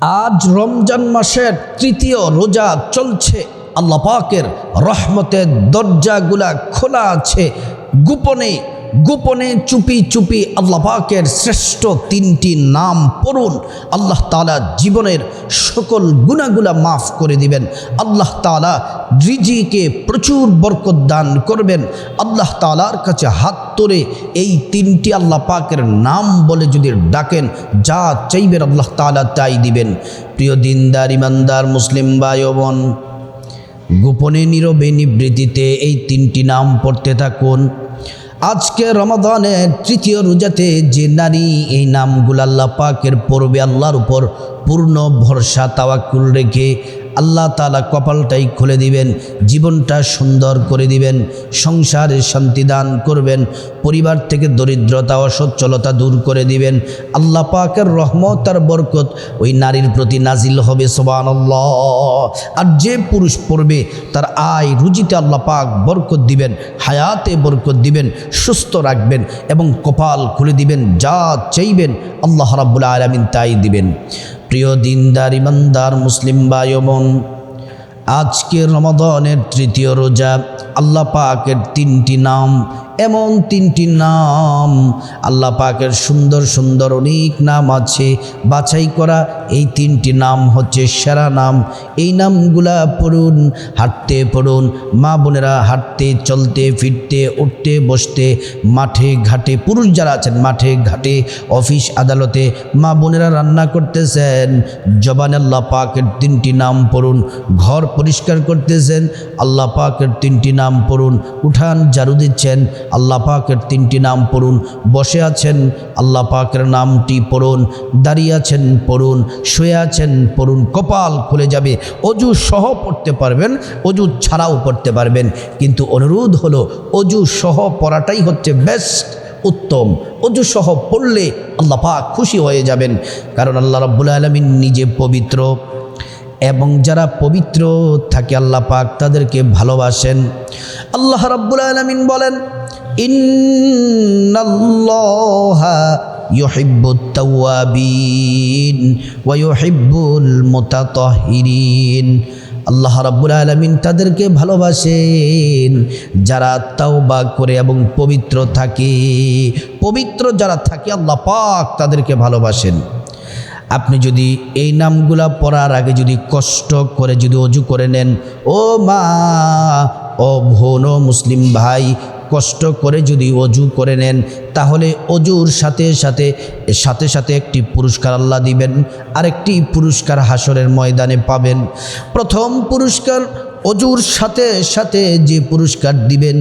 আজ রমজান মাসের তৃতীয় রোজা চলছে। আল্লাহ পাকের রহমতের দরজাগুলা খোলা আছে। গোপনে গোপনে চুপি চুপি আল্লাহ পাকের শ্রেষ্ঠ তিনটি নাম পড়ুন। আল্লাহ তালা জীবনের সকল গুণাগুলা মাফ করে দিবেন। আল্লাহ তালা রিজিকে প্রচুর বরকত দান করবেন। আল্লাহ তালার কাছে হাত তোরে এই তিনটি আল্লাহ পাকের নাম বলে যদি ডাকেন, যা চাইবেন আল্লাহ তালা তাই দিবেন। প্রিয় দিনদার, ইমানদার, মুসলিম ভাই ও বোন গোপনে নীরবে নিবৃত্তিতে এই তিনটি নাম পড়তে থাকুন। আজকে রমাদানের তৃতীয় রোজাতে যে নারী এই নামগুলো আল্লাহ পাকের পড়বে আল্লাহর উপর পূর্ণ ভরসা, তাওয়াক্কুল রেখে আল্লাহ তালা কপালটাই খুলে দিবেন, জীবনটা সুন্দর করে দিবেন সংসারে শান্তি দান করবেন, পরিবার থেকে দরিদ্রতা, অসচ্ছলতা দূর করে দিবেন। আল্লাহ পাকের রহমত আর বরকত ওই নারীর প্রতি নাজিল হবে সোবান আর যে পুরুষ পড়বে, তার আয় রুজিতে আল্লাহ পাক বরকত দিবেন, হায়াতে বরকত দিবেন, সুস্থ রাখবেন এবং কপাল খুলে দিবেন, যা চাইবেন আল্লাহ রাব্বুল আলমিন তাই দিবেন। প্রিয় দিনদার ইমানদার মুসলিম ভাই বোন আজকে রমদনের তৃতীয় রোজা আল্লাহ পাকের তিনটি নাম এমন তিনটি নাম। আল্লাহ পাকের সুন্দর সুন্দর অনেক নাম আছে। বাছাই করা এই তিনটি নাম হচ্ছে সেরা নাম। এই নামগুলা পড়ুন, হাঁটতে পড়ুন, মা বোনেরা হাঁটতে, চলতে, ফিরতে, উঠতে, বসতে, মাঠে, ঘাটে, পুরুষ যারা আছেন, মাঠে, ঘাটে, অফিস, আদালতে, মা বোনেরা রান্না করতেছেন, জবান আল্লাহ পাকের তিনটি নাম পড়ুন, ঘর পরিষ্কার করতেছেন, আল্লাহ পাকের তিনটি নাম পড়ুন, উঠান, ঝাড়ু দিচ্ছেন আল্লাহ পাকের তিনটি নাম পড়ুন। বসে আছেন, আল্লাহ পাকের নামটি পড়ুন। দাঁড়িয়ে আছেন, পড়ুন। শুয়ে আছেন, পড়ুন। কপাল খুলে যাবে। অজু সহ পড়তে পারবেন, অজু ছাড়াও পড়তে পারবেন। কিন্তু অনুরোধ হলো, অজু সহ পড়াটাই হচ্ছে বেস্ট উত্তম। অজু সহ পড়লে আল্লাহ পাক খুশি হয়ে যাবেন। কারণ আল্লাহ রব্বুল আলমিন নিজে পবিত্র। এবং যারা পবিত্র থাকে আল্লাহ পাক তাদেরকে ভালোবাসেন। আল্লাহ রাব্বুল আলামিন বলেন ওয়া আল্লাহ রাব্বুল আলামিন তাদেরকে ভালোবাসেন। যারা তাওবা করে এবং পবিত্র থাকে, পবিত্র যারা থাকে, আল্লাহ পাক তাদেরকে ভালোবাসেন। আপনি যদি এই নামগুলা পড়ার আগে যদি কষ্ট করে যদি অজু করে নেন, ও মা, ও ও মুসলিম ভাই কষ্ট করে যদি অজু করে নেন, তাহলে অজুর সাথে সাথে সাথে সাথে একটি পুরস্কার আল্লাহ দিবেন, আরেকটি পুরস্কার হাসরের ময়দানে পাবেন। প্রথম পুরস্কার অজুর সাথে সাথে যে পুরস্কার দিবেন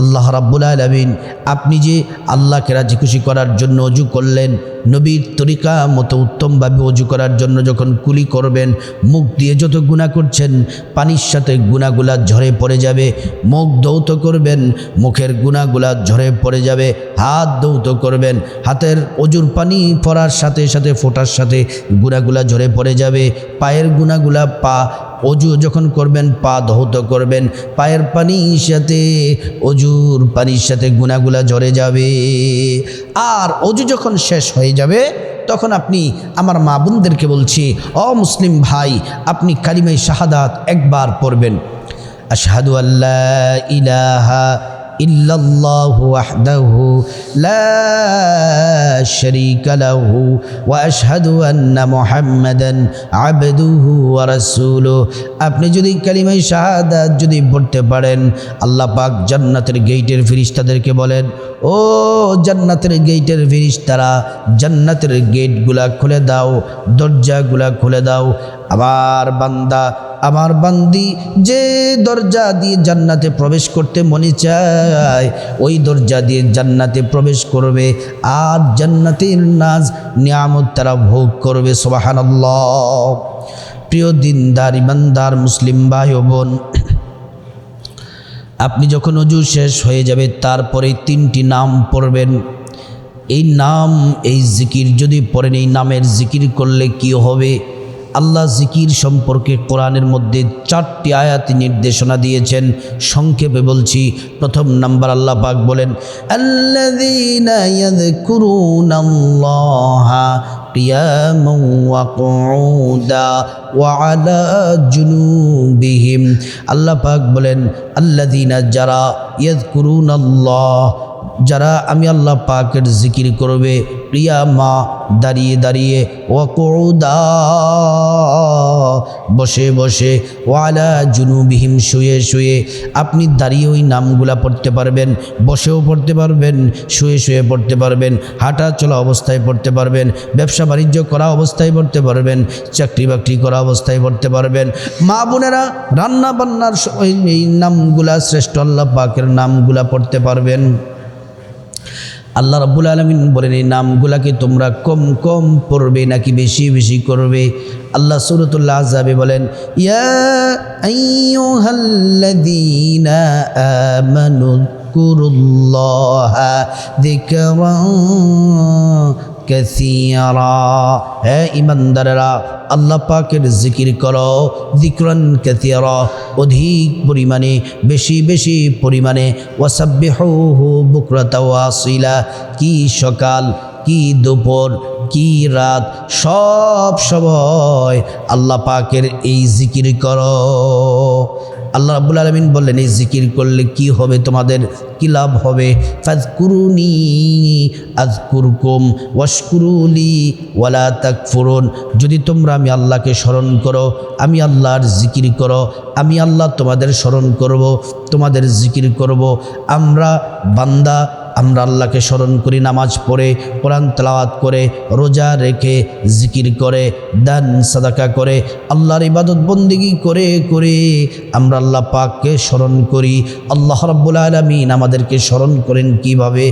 আল্লাহ রাব্বুল আলমিন আপনি যে আল্লাহকে রাজি খুশি করার জন্য অজু করলেন, নবীর তরিকা মতো উত্তমভাবে অজু করার জন্য যখন কুলি করবেন, মুখ দিয়ে যত গুণা করছেন, পানির সাথে গুণাগুলা ঝরে পড়ে যাবে, মুখ দৌত করবেন, মুখের গুণাগুলা ঝরে পড়ে যাবে, হাত দৌত করবেন, হাতের অজুর পানি পড়ার সাথে সাথে ফোটার সাথে গুণাগুলা ঝরে পড়ে যাবে, পায়ের গুণাগুলা পা অজু যখন করবেন, পা ধৌত করবেন, পায়ের পানির সাথে, অজুর পানির সাথে গুণাগুলা ঝরে যাবে। আর অজু যখন শেষ হয়ে যাবে, তখন আপনি আমার মা বোনদেরকে বলছি, অ মুসলিম ভাই, আপনি কালিমাই শাহাদাত একবার পড়বেন। আশহাদু আল্লাহ ইলাহা إلا الله وحده لا شريك له وأشهد أن محمدا عبده ورسوله আপনি যদি কালিমাই শাহাদাত যদি পড়তে পারেন আল্লাহ পাক জান্নাতের গেটের ফিরিস্তাদেরকে বলেন ও জান্নাতের গেটের ফিরিস্তারা জান্নাতের গেটগুলা খুলে দাও দরজাগুলা খুলে দাও আবার বান্দা, আমার বান্দি, যে দরজা দিয়ে জান্নাতে প্রবেশ করতে মনে চায়, ওই দরজা দিয়ে জান্নাতে প্রবেশ করবে আর জান্নাতের নাজ নিয়ামত তারা ভোগ করবে, সোবাহানাল্লাহ। প্রিয় দিনদার, ইমানদার, মুসলিম ভাই বোন, আপনি যখন অজু শেষ হয়ে যাবে, তারপরে তিনটি নাম পড়বেন। এই নাম, এই জিকির, যদি পড়েন, এই নামের জিকির করলে কি হবে? আল্লাহ জিকির সম্পর্কে কোরআনের মধ্যে চারটি আয়াতি নির্দেশনা দিয়েছেন সংক্ষেপে বলছি প্রথম নাম্বার আল্লাহ পাক বলেন আল্লাযীনা ইয়াযকুরুনাল্লাহা قياما وقعودا وعلى جنوبهم আল্লাহ পাক বলেন আল্লাযীনা যারা ইয়াযকুরুনাল্লাহ যারা আমি আল্লাহ পাকের জিকির করবে প্রিয়ামা দাঁড়িয়ে দাঁড়িয়ে ওয়াকুদা বসে বসে, ওয়ালা জুনুবিহিম শুয়ে শুয়ে, আপনি দাঁড়িয়ে ওই নামগুলা পড়তে পারবেন, বসেও পড়তে পারবেন, শুয়ে শুয়ে পড়তে পারবেন, হাঁটা চলা অবস্থায় পড়তে পারবেন, ব্যবসা বাণিজ্য করা অবস্থায় পড়তে পারবেন, চাকরি বাকরি করা অবস্থায় পড়তে পারবেন। মা বোনেরা রান্না বান্নার এই নামগুলা শ্রেষ্ঠ আল্লাহ পাকের নামগুলা পড়তে পারবেন। আল্লাহ রাবুল আলমিন বলেন, এই নামগুলাকে তোমরা কম কম পড়বে নাকি বেশি বেশি করবে? আল্লাহ সুরতুল্লাহ আজাবে বলেন, ইয়া কাসীরা। হে ইমানদাররা, আল্লাহ পাকের জিকির করো জিক্রন কাসীরা, অধিক পরিমাণে, বেশি বেশি পরিমাণে ওয়াসাব্বিহু বুকরাতা ওয়াসিলা কি সকাল, কি দুপুর, কি রাত, সব সময় আল্লাহ পাকের এই জিকির করো। আল্লাহ রাবুল আলমিন বললেন, এই জিকির করলে কি হবে? তোমাদের কি লাভ হবে? ফাজকুরুনি আজকুরকুম ওয়াশকুরুলি ওয়ালা তাকফুরুন। যদি তোমরা আমি আল্লাহকে স্মরণ করো, আমি আল্লাহর জিকির করো, আমি আল্লাহ তোমাদের স্মরণ করব, তোমাদের জিকির করব, আমরা বান্দা আমরা আল্লাহকে স্মরণ করি, নামাজ পড়ে, কোরআন তেলাওয়াত করে, রোজা রেখে, জিকির করে, দান, সাদাকা করে, আল্লাহর ইবাদত বন্দিগি করে করে আমরা আল্লাহ পাককে স্মরণ করি। আল্লাহ রাব্বুল আলমিন আমাদেরকে স্মরণ করেন কীভাবে?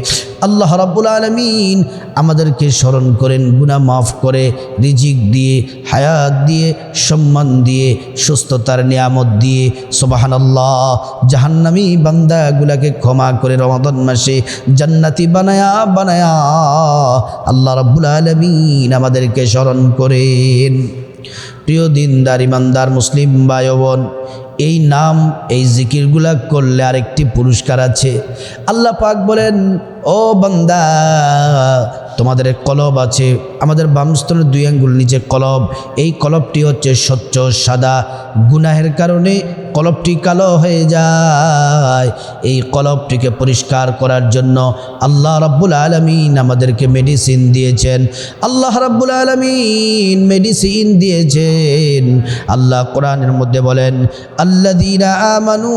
আল্লাহ রাব্বুল আলমিন আমাদেরকে স্মরণ করেন, গুনাহ মাফ করে, রিজিক দিয়ে, হায়াত দিয়ে, সম্মান দিয়ে, সুস্থতার নিয়ামত দিয়ে। সোবাহান আল্লাহ জাহান্নামি বান্দাগুলাকে ক্ষমা করে রমাদন মাসে জান্নাতি বানায়া বানায়া আল্লাহ রাব্বুল আলমিন আমাদেরকে স্মরণ করেন। প্রিয় দিনদার, ইমানদার, মুসলিম বায়বন বোন এই নাম, এই জিকিরগুলা করলে আরেকটি পুরস্কার আছে। আল্লাহ পাক বলেন ও বান্দা, তোমাদের কলব আছে। আমাদের বামস্তরের দুই আঙ্গুল, নিচে কলব। এই কলবটি হচ্ছে স্বচ্ছ, সাদা। গুনাহের কারণে কলবটি কালো হয়ে যায়। এই কলবটিকে পরিষ্কার করার জন্য আল্লাহ রাব্বুল আলমিন আমাদেরকে মেডিসিন দিয়েছেন। আল্লাহ রাব্বুল আলমিন মেডিসিন দিয়েছেন। আল্লাহ কোরআনের মধ্যে বলেন, আল্লাযীনা আমানু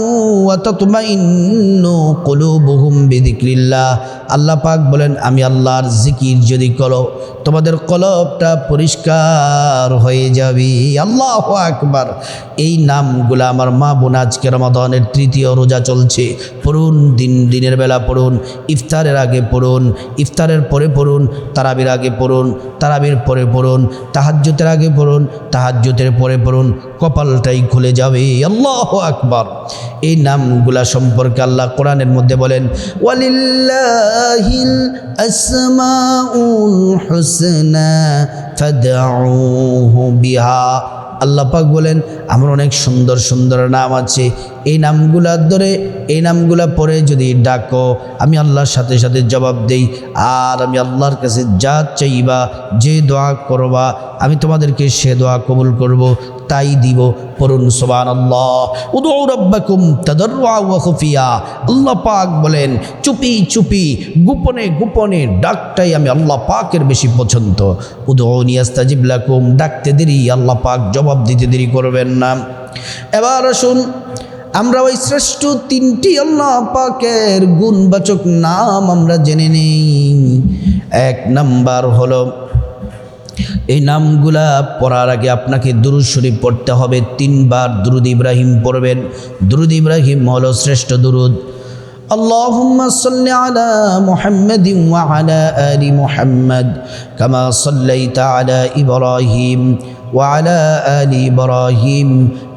ওয়া তাতমাইন্নু কুলুবুহুম বিযিকরিল্লাহ। আল্লাহ পাক বলেন, আমি আল্লাহর জিকির যদি করো, তোমাদের কলবটা পরিষ্কার হয়ে যাবে। আল্লাহ আকবার। এই নামগুলো আমার মা বোন আজকে রমাদানের তৃতীয় রোজা চলছে। পড়ুন, দিন দিনের বেলা পড়ুন, ইফতারের আগে পড়ুন, ইফতারের পরে পড়ুন, তারাবির আগে পড়ুন, তারাবির পরে পড়ুন তাহাজ্যতের আগে পড়ুন তাহাজ্যতের পরে পড়ুন কপালটাই খুলে যাবে। আল্লাহ আকবর। এই নামগুলা সম্পর্কে আল্লাহ কোরআনের মধ্যে বলেন, ওয়ালিল্লাহিল বিহা। বলেন, আমার অনেক সুন্দর সুন্দর নাম আছে। এই নামগুলার ধরে, এই নামগুলা পরে যদি ডাকো, আমি আল্লাহর সাথে সাথে জবাব দেই, আর আমি আল্লাহর কাছে যা চাইবা, যে দোয়া করবা, আমি তোমাদেরকে সে দোয়া কবুল করব, তাই দিব, পড়ুন সোবান আল্লাহ উদৌ রব্বাকুম তাদরুয়া আল্লাহ পাক বলেন, চুপি চুপি, গোপনে গোপনে ডাকটাই আমি আল্লাহ পাকের বেশি পছন্দ। উদৌনি আস্তাজিব লাকুম, ডাকতে দেরি, আল্লাহ পাক জবাব দিতে দেরি করবেন না। এবার আসুন আমরা ওই শ্রেষ্ঠ তিনটি আল্লাহ পাকের গুণবাচক নাম আমরা জেনে নেই এক নাম্বার হলো এই নামগুলা পড়ার আগে আপনাকে দুরুদ শরীফ পড়তে হবে তিনবার দুরুদ ইব্রাহিম পড়বেন দুরুদ ইব্রাহিম হলো শ্রেষ্ঠ দুরুদ اللهم صل على محمد وعلى آل محمد كما صليت على إبراهيم وعلى آل إبراهيم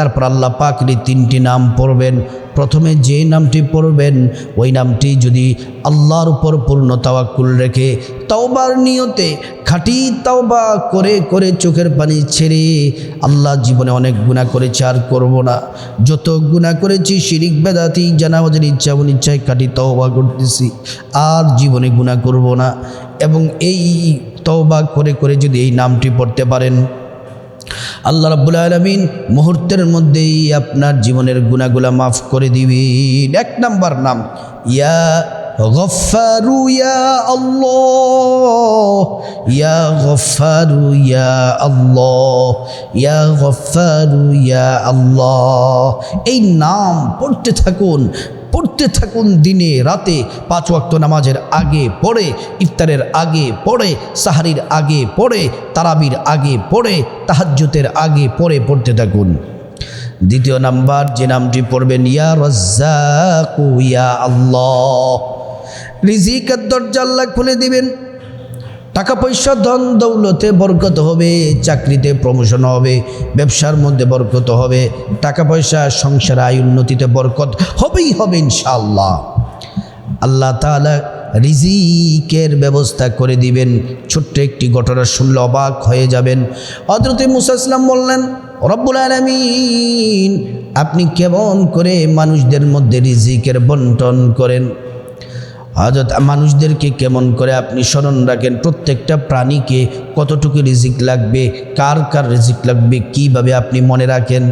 তারপর আল্লাহ পাকের তিনটি নাম পড়বেন, প্রথমে যে নামটি পড়বেন, ওই নামটি যদি আল্লাহর উপর পূর্ণ তাওয়াক্কুল রেখে তাওবার নিয়তে খাঁটি তাওবা করে করে চোখের পানি ছেড়ে আল্লাহ জীবনে অনেক গুণা করেছে, আর করব না। যত গুণা করেছি, শিরিক, বেদাতি জানাবাজের ইচ্ছা অনিচ্ছায় খাঁটি তাওবা করতেছি, আর জীবনে গুণা করব না। এবং এই তওবা করে করে যদি এই নামটি পড়তে পারেন আল্লাহ রাব্বুল আলমিন মুহূর্তের মধ্যেই আপনার জীবনের গুণাগুলা মাফ করে দিবেন। এক নাম্বার নাম, ইয়া গফারু ইয়া আল্লাহ, ইয়া গফারু ইয়া আল্লাহ, ইয়া গফারু ইয়া আল্লাহ। এই নাম পড়তে থাকুন পড়তে থাকুন দিনে, রাতে, পাঁচ ওয়াক্ত নামাজের আগে পড়ে, ইফতারের আগে পড়ে, সাহারির আগে পড়ে, তারাবির আগে পড়ে তাহাজ্যতের আগে পড়ে পড়তে থাকুন। দ্বিতীয় নাম্বার, যে নামটি পড়বেন, ইয়া রাজ্জাকু, ইয়া আল্লাহ। রিজিকের দরজা আল্লাহ খুলে দিবেন। টাকা পয়সা, ধন দৌলতে বরকত হবে, চাকরিতে প্রমোশন হবে, ব্যবসার মধ্যে বরকত হবে, টাকা পয়সা, সংসার আয় উন্নতিতে বরকত হবেই হবে ইনশাআল্লাহ। আল্লাহ তাআলা রিজিকের ব্যবস্থা করে দিবেন। ছোট্ট একটি ঘটনা শুনলে অবাক হয়ে যাবেন। হজরত মুসা ইসলাম বললেন, রব্বুল আলমিন, আপনি কেমন করে মানুষদের মধ্যে রিজিকের বন্টন করেন? হজরত মানুষদেরকে কেমন করে আপনি স্মরণ রাখেন? প্রত্যেকটা প্রাণীকে কতটুকু রিজিক লাগবে? কার কার রিজিক লাগবে? কীভাবে আপনি মনে রাখেন?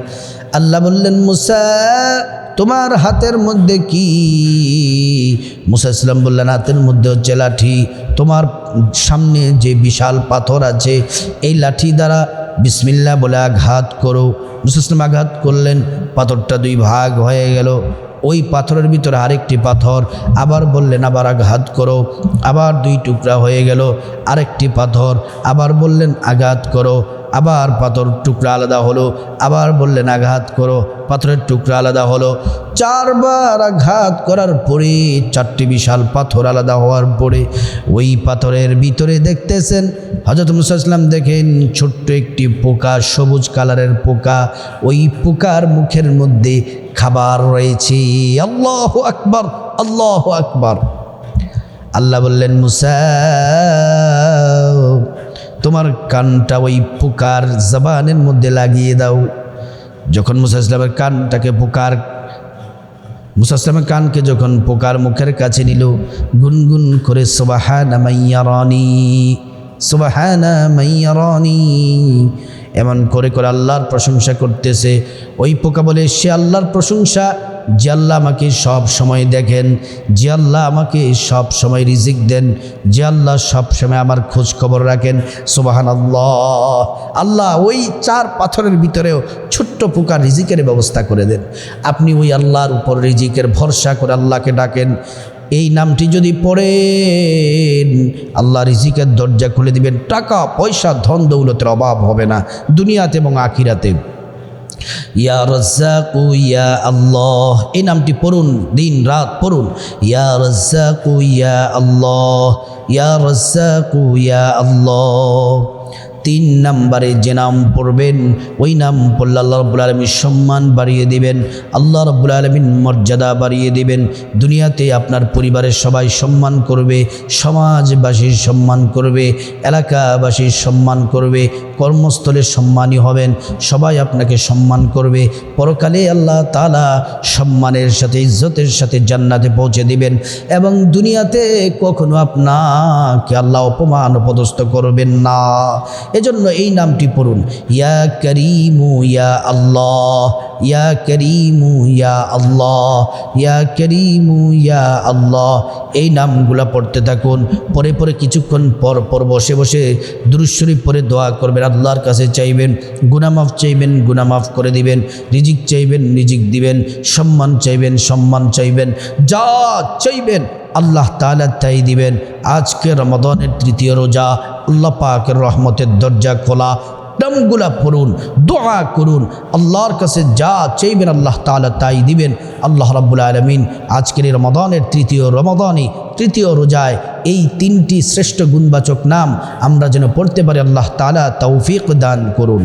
আল্লাহ বললেন, মুসা, তোমার হাতের মধ্যে কি? মুসা ইসলাম বললেন, হাতের মধ্যে হচ্ছে লাঠি। তোমার সামনে যে বিশাল পাথর আছে, এই লাঠি দ্বারা বিসমিল্লা বলে আঘাত করো। মুসা ইসলাম আঘাত করলেন, পাথরটা দুই ভাগ হয়ে গেল। ওই পাথরের ভিতরে আরেকটি পাথর। আবার বললেন, আবার আঘাত করো। আবার দুই টুকরা হয়ে গেল, আরেকটি পাথর। আবার বললেন, আঘাত করো। আবার পাথর টুকরা আলাদা হলো, আবার বললেন, আঘাত করো, পাথরের টুকরা আলাদা হলো। চারবার আঘাত করার পরে চারটি বিশাল পাথর আলাদা হওয়ার পরে ওই পাথরের ভিতরে দেখতেছেন হজরত মুসাইসলাম দেখেন ছোট্ট একটি পোকা, সবুজ কালারের পোকা, ওই পোকার মুখের মধ্যে খাবার রয়েছে। আল্লাহ আকবর আল্লাহ আকবর। আল্লাহ বললেন, মুসা তোমার কানটা ওই পোকার জবানের মধ্যে লাগিয়ে দাও। যখন মুসা ইসলামের কানটাকে পোকার, মুসা ইসলামের কানকে যখন পোকার মুখের কাছে নিল, গুনগুন করে, সোবাহানা মাইয়ারানি সোবাহানা মাইয়ারানি এমন করে করে আল্লাহর প্রশংসা করতেছে। ওই পোকা বলে, সে আল্লাহর প্রশংসা যে আমাকে সব সময় দেখেন, যে আল্লাহ আমাকে সব সময় রিজিক দেন, যে আল্লাহ সব সময় আমার খোঁজ খবর রাখেন সোবাহান আল্লাহ আল্লাহ ওই চার পাথরের ভিতরেও ছোট্ট পোকা রিজিকের ব্যবস্থা করে দেন। আপনি ওই আল্লাহর উপর রিজিকের ভরসা করে আল্লাহকে ডাকেন। এই নামটি যদি পড়েন, আল্লাহ রিজিকের দরজা খুলে দিবেন। টাকা, পয়সা ধন দৌলতের অভাব হবে না। দুনিয়াতে এবং আখিরাতে। ইয়া রাজ্জাকু, ইয়া আল্লাহ। এই নামটি পড়ুন, দিন রাত পড়ুন। ইয়া রাজ্জাকু, ইয়া আল্লাহ। ইয়া রাজ্জাকু, ইয়া আল্লাহ। তিন নাম্বারে যে নাম পড়বেন, ওই নাম পড়লে আল্লাহ রব্বুল আলমীর সম্মান বাড়িয়ে দিবেন, আল্লাহ রব্বুল আলমিন মর্যাদা বাড়িয়ে দিবেন। দুনিয়াতে আপনার পরিবারের সবাই সম্মান করবে, সমাজবাসীর সম্মান করবে, এলাকাবাসীর সম্মান করবে, কর্মস্থলে সম্মানী হবেন, সবাই আপনাকে সম্মান করবে। পরকালে আল্লাহ তালা সম্মানের সাথে, ইজ্জতের সাথে জান্নাতে পৌঁছে দিবেন এবং দুনিয়াতে কখনো আপনাকে আল্লাহ অপমান পদস্থ করবেন না। এজন্য এই নামটি পড়ুন। ইয়া করিমু, ইয়া আল্লাহ। ইয়া করিমু, ইয়া আল্লাহ। ইয়া করিমু, ইয়া আল্লাহ। এই নামগুলা পড়তে থাকুন। পরে পরে কিছুক্ষণ পর পর বসে বসে দুরুশ্বরী পরে দোয়া করবেন। আল্লাহর কাছে চাইবেন গুনামাফ চাইবেন গুনামাফ করে দিবেন। রিজিক চাইবেন, রিজিক দিবেন। সম্মান চাইবেন সম্মান চাইবেন। যা চাইবেন আল্লাহ তালা তাই দিবেন, আজকে রমাদানের তৃতীয় রোজা, আল্লাহ পাকের রহমতের দরজা খোলা, নামগুলা পড়ুন, দোয়া করুন, আল্লাহর কাছে যা চাইবেন আল্লাহ তালা তাই দিবেন। আল্লাহ রাব্বুল আলমিন আজকের এই রমাদানের তৃতীয় রমাদানে তৃতীয় রোজায় এই তিনটি শ্রেষ্ঠ গুণবাচক নাম আমরা যেন পড়তে পারি, আল্লাহ তালা তৌফিক দান করুন।